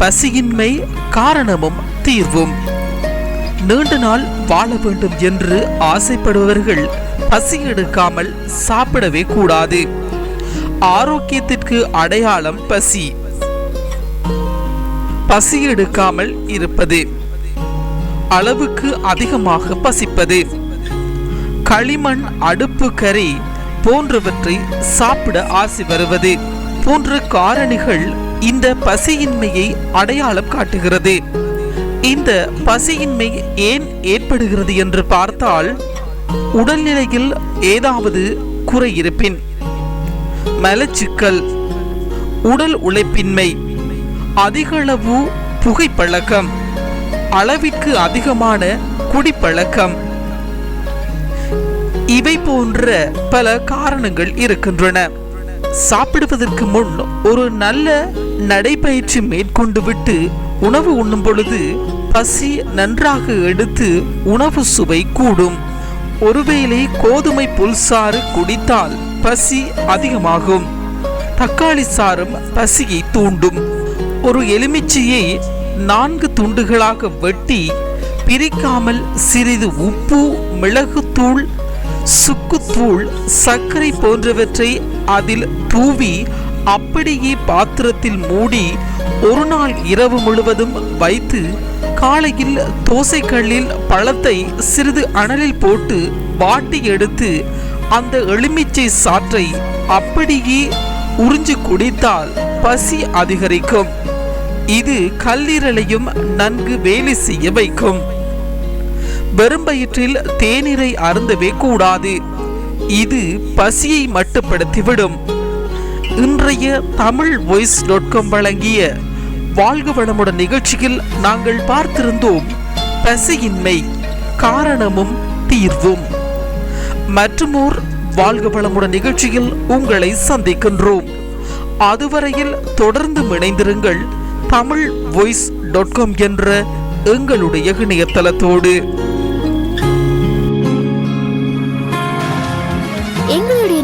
பசியின்மை காரணமும் தீர்வும். நீண்ட நாள் வாழ வேண்டும் என்று ஆசைப்படுபவர்கள் பசி எடுக்காமல் சாப்பிடவே கூடாது. ஆரோக்கியத்திற்கு அடையாளம் பசி. பசி எடுக்காமல் இருப்பது. அளவுக்கு அதிகமாக பசிப்பது. களிமண் அடுப்பு கறி போன்றவற்றை சாப்பிட ஆசை வருவது. போன்ற காரணிகள் இந்த பசியின்மையை அடையாளம் காட்டுகிறது. இந்த பசியின்மை ஏன் ஏற்படுகிறது என்று பார்த்தால் உடல்நிலையில் ஏதாவது குறையிருப்பின். மலச்சிக்கல் உடல் உழைப்பின்மை அதிகளவு புகைப்பழக்கம் அளவிற்கு அதிகமான குடிப்பழக்கம். இவை போன்ற பல காரணங்கள் இருக்கின்றன. சாப்பிடுவதற்கு முன் ஒரு நல்ல நடைபயிற்சி மேற்கொண்டு விட்டு உணவு உண்ணும் பொழுது பசி நன்றாக எடுத்து உணவு சுவை கூடும். ஒருவேளை கோதுமை புல்சாறு குடித்தால் பசி அதிகமாகும். தக்காளி சாறும் பசியை தூண்டும். ஒரு எலுமிச்சையை நான்கு துண்டுகளாக வெட்டி பிரிக்காமல் சிறிது உப்பு மிளகுத்தூள் சுக்குத்தூள் சர்க்கரை போன்றவற்றை அதில் தூவி அப்படியே பாத்திரத்தில் மூடி ஒரு நாள் இரவு முழுவதும் வைத்து காலையில் தோசைக்கல்லில் பழத்தை சிறிது அனலில் போட்டு வாட்டி எடுத்து அந்த எலுமிச்சை சாற்றை அப்படியே உறிஞ்சு குடித்தால் பசி அதிகரிக்கும். இது கல்லீரலையும் நன்கு வேலை செய்ய வைக்கும். வெறும் வயிற்றில் தேநீரை அருந்தவே கூடாது. இது பசியை மட்டுப்படுத்திவிடும். இன்றைய தமிழ் வாய்ஸ் டாட் காம் வழங்கிய வாழ்க வளமுடன் நிகழ்ச்சியில் நாங்கள் பார்த்திருந்தோம் பசியின்மை காரணமும் தீர்வும். மற்றுமோர் வாழ்க வளமுடன் நிகழ்ச்சியில் உங்களை சந்திக்கின்றோம். அதுவரையில் தொடர்ந்து இணைந்திருங்கள் தமிழ் வாய்ஸ் டாட் காம் என்ற எங்களுடைய இணையதளத்தோடு.